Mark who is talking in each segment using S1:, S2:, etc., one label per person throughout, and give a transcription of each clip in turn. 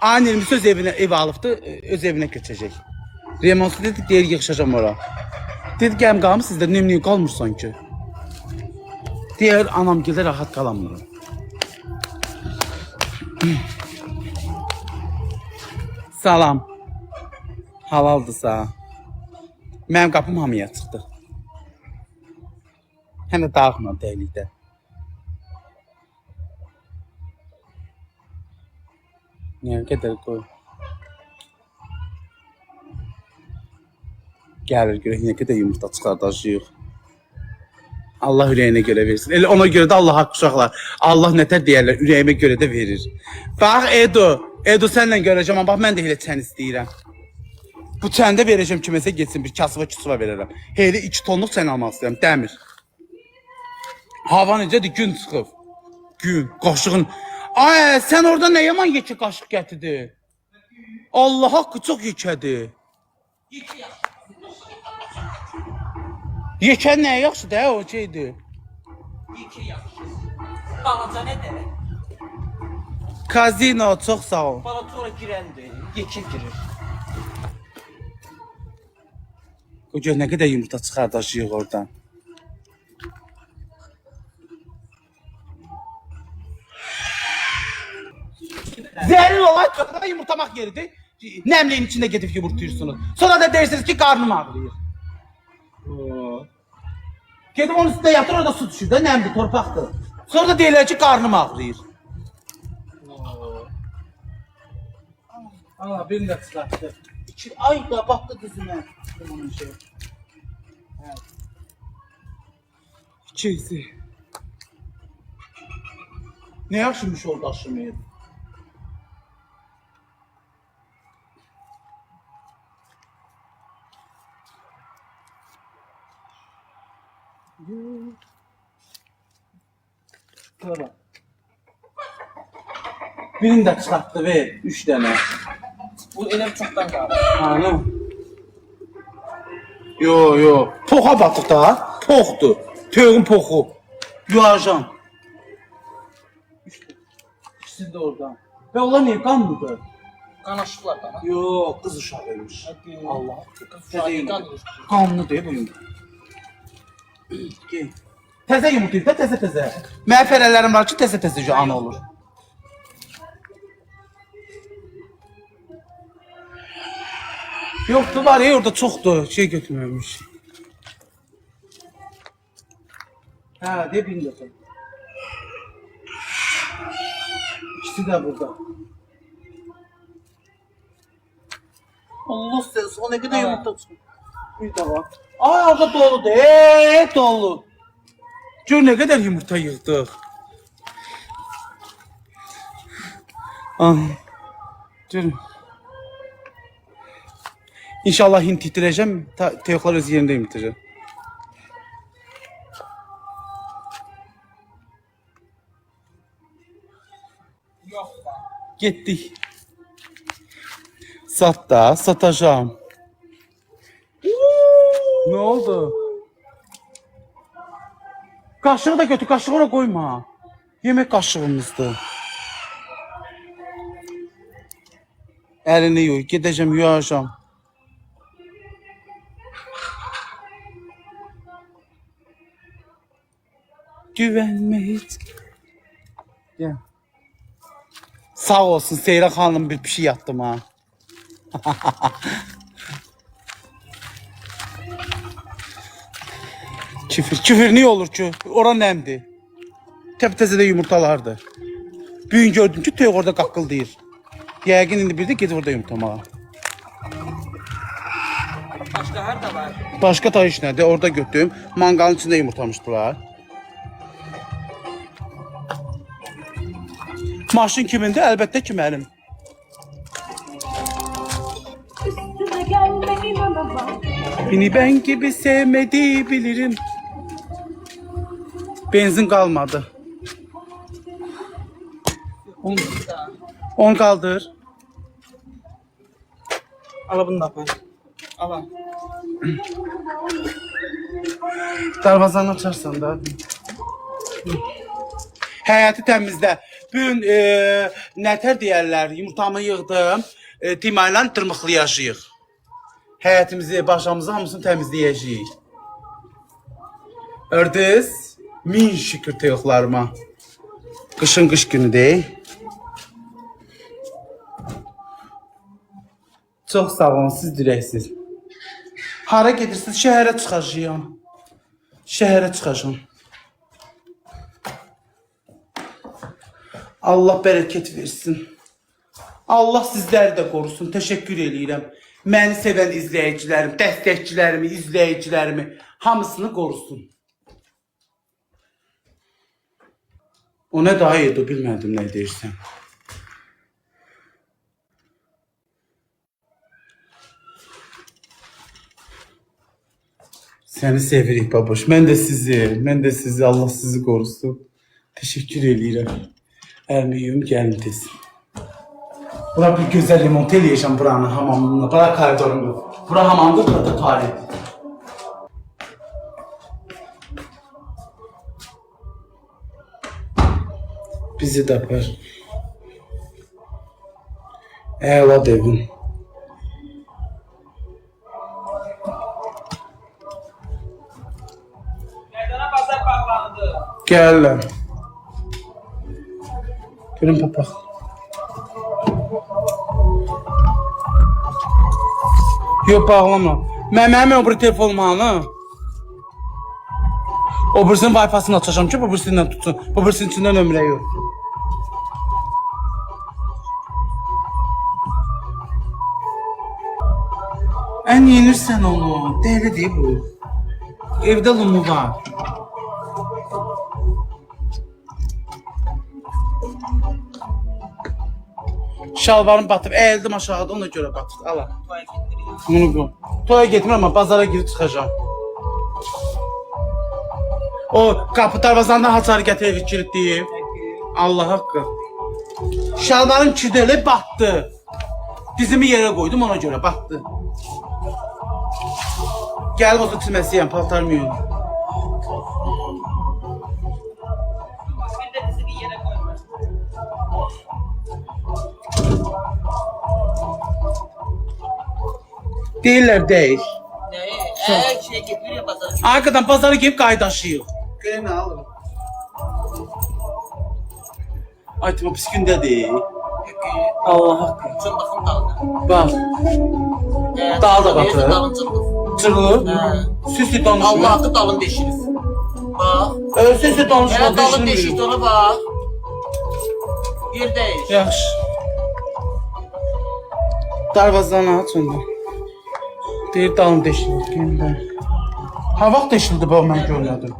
S1: Ayın 20 öz evinə ev alıbdı, öz evinə köçəcək. Remontu dedi, deyir yığışacam ora. Dedi gəlm qalmı sizdə nemliyi qalmırsan ki. Deyir anam gelir rahat qalamıram. Salam. Halaldırsa. Mənim qapım hamıya çıxdı. Həm də dağma dəlikdə. Nə qədər qoy. Gəlir görək nə qədər yumurta çıxardacağıq. Allah ürəyinə görə versin. Elə ona görə də Allah haqq uşaqlar. Allah nətər deyərlər, ürəyimə görə də verir. Bax Edo, Edo sənlə görəcəm, amma bax mən də elə çən istəyirəm. Bu çəndə verəcəm kiməsə getsin, bir kasıva küsuva verərəm. Heyli 2 tonluq çən almaq istəyirəm, dəmir. Hava necədir? Gün çıxıb. Gün, qaşığın. Ay, sən orada nə yaman yekə qaşıq gətirdin? Allah haqqı çox yekədir. Yekə nə yaxşıdır, hə, o şeydir.
S2: İki yaxşı. Balaca nədir?
S1: Kazino, çox sağ ol.
S2: Balatora girəndir. Yekə girir.
S1: Gör nə qədər yumurta çıxardacağıq oradan. Zəhrin olay çoxda yumurtamaq yeridir. Nəmliyin içində gedib yumurtayırsınız. Sonra da deyirsiniz ki qarnım ağrıyır. Oo. Gedib onun üstündə yatır orada su düşür də nəmli torpaqdır. Sonra da deyirlər ki qarnım ağrıyır. Aa, birini də çıxartdı. İki, ay. Onun şey. Evet. İkisi. Ne yaşamış yoldaşım ya? Tamam. Birini de çıkarttı ver. Üç tane.
S2: Bu elə çoxdan qalır.
S1: Hanım. Yo yo. Poxa batıq da. Poxdur. Tövün poxu. Yuajan. İkisi de oradan. Ve onlar niye kanlıdır?
S2: Qanaşıqlar da.
S1: Yo kız uşağıymış. Allah.
S2: Uşağı qanır.
S1: Kanlı değil bu yumurta. Gel. Təzə yumurtaydı da təzə təzə. Mənim fərələrim var ki təzə təzə ana olur. Yoxdur var ya orada çoxdur. Şey götürməmiş. Hə, de bin dəfə. İkisi də burada. Allah siz o ne kadar yumurta çıkıyor. Bir de bak. Ay orada dolu de, ee, dolu. Gör ne kadar yumurta yığdık. Ah. Görün. İnşallah Hint titreyeceğim. Ta, Teoklar öz yerinde yumurtacağım.
S2: Yox da.
S1: Gittik. Sat da satacağım. ne oldu? Kaşığı da götür, kaşığı oraya koyma. Yemek kaşığımızdı. Elini yuy, gideceğim yuyacağım. Güvenme hiç. Gel. Sağ olsun Seyran Hanım bir şey yaptım ha. küfür. Küfür niye olur ki? Ora nemdi. Təpə de yumurtalardı. Bugün gördüm ki tüy orada qaqqıldayır. Yəqin indi bir də gedib orada yumurtamağa.
S2: Başqa harda var?
S1: Başqa tay iş nədir? Orada götürdüm. Mangalın içində yumurtlamışdılar. Maşın kimindir? Əlbəttə ki mənim.
S3: Üstüne.
S1: Beni ben gibi sevmedi bilirim. Benzin kalmadı. On, on kaldır.
S2: Ala bunu da apar. Ala.
S1: Darvazanı açarsan da. Həyəti təmizlə. Bu gün e, nətər deyərlər, yumurtamı yığdım. E, Timayla tırmıqlayacağıq. Həyətimizi, başımızı hamısını təmizləyəcəyik. Ördüz, min şükür toyuqlarıma. Qışın qış günü deyil. Çox sağ olun, siz dirəksiz. Hara gedirsiniz? Şəhərə çıxacağam. Şəhərə çıxacağam. Allah bərəkət versin. Allah sizləri də qorusun. Təşəkkür eləyirəm. Məni sevən izləyicilərim, dəstəkçilərimi, izləyicilərimi hamısını qorusun. O nə daha yedi, bilmədim nə deyirsən. Səni sevirik baboş. Mən də sizi, mən də sizi Allah sizi qorusun. Təşəkkür eləyirəm. Gəlin tez. Bura bir gözəl remont eləyəcəm buranın hamamını. Bura koridorumdur. Bura hamamdır, bura da tualetdir. Bizi də apar. Əla devin.
S2: Bazar
S1: Görün papaq. Yox bağlama. Mən mənim o bir telefonum hanı? O birisinin Wi-Fi-sını açacağım ki, bu birisindən tutsun. Birisinin içində nömrə yox. Ən yenirsən onu. Dəli deyil bu. Evdə lumu var. Şalvarım batıb, əyildim aşağıda ona görə batıb. Ala. Bunu qoy. Toya getmirəm amma bazara girib çıxacağam. O qapı darvazandan haçarı gətirib kilitləyib. Allah haqqı. Şalvarım kideli batdı. Dizimi yerə qoydum ona görə batdı. Gəlib otur çiməsiyəm, paltarımı yuyum. Deyirlər deyil.
S2: Ne? Eee şey getiriyor bazar.
S1: Arkadan pazara gelip qaydaşıyıq. Görən nə alırım. Ay tamam pis gündə deyil.
S2: Peki.
S1: Allah haqqı.
S2: Çok bakım daldı.
S1: Bax,
S2: Ee,
S1: da
S2: neyse, Dalın cılız.
S1: çırılıb.
S2: He.
S1: Süslü danışma.
S2: Allah hakkı dalın deşiriz. Bak.
S1: Ö, Süslü danışma.
S2: Evet dalın deşik ona bak. Bir değiş.
S1: Yaxşı. Darvazanı aç onda. Deyir dalım deşildi. Gündə. Ha vaxt deşildi bu mən görmədim.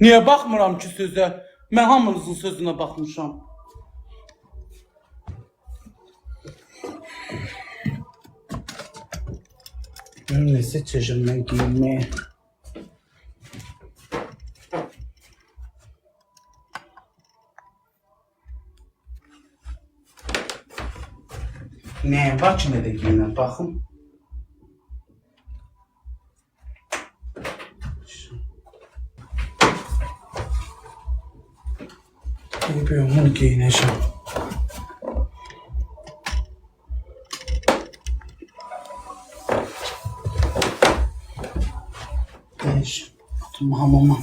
S1: Niyə baxmıram ki sözə? Mən hamınızın sözünə baxmışam. Ben ne seçeceğim ben giyinmeye? Ne? Bak ne de giyinen bakın. Bir onu giyineceğim. Değiş. Atım hamama.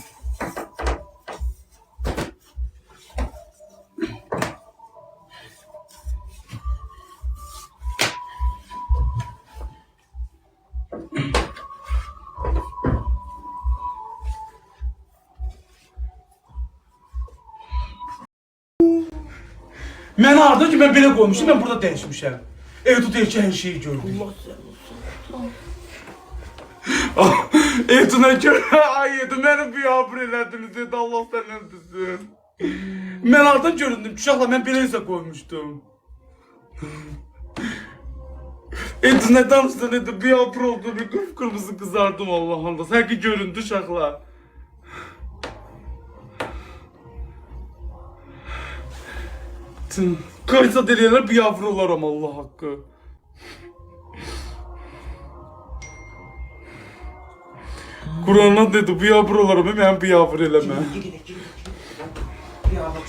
S1: Mən harda ki, mən belə qoymuşum, mən burada dəyişmişəm. Ev tutuyur ki, hər şeyi gördüm. Etuna görə ay yedi məni biabr elədiniz edi Allah səndən düzsün. Mən hardan göründüm uşaqla mən belə isə qoymuşdum. Edi nə danışdın edi biabr oldu bir qıpqırmızı qızardım Allah Allah. Sən ki baksın. Kaysa deliler bir yavrular ama Allah hakkı. Kur'an'a dedi bu yavrularım hemen bir yavru eleme.
S2: Yürü, yürü, yürü. Bir yavru.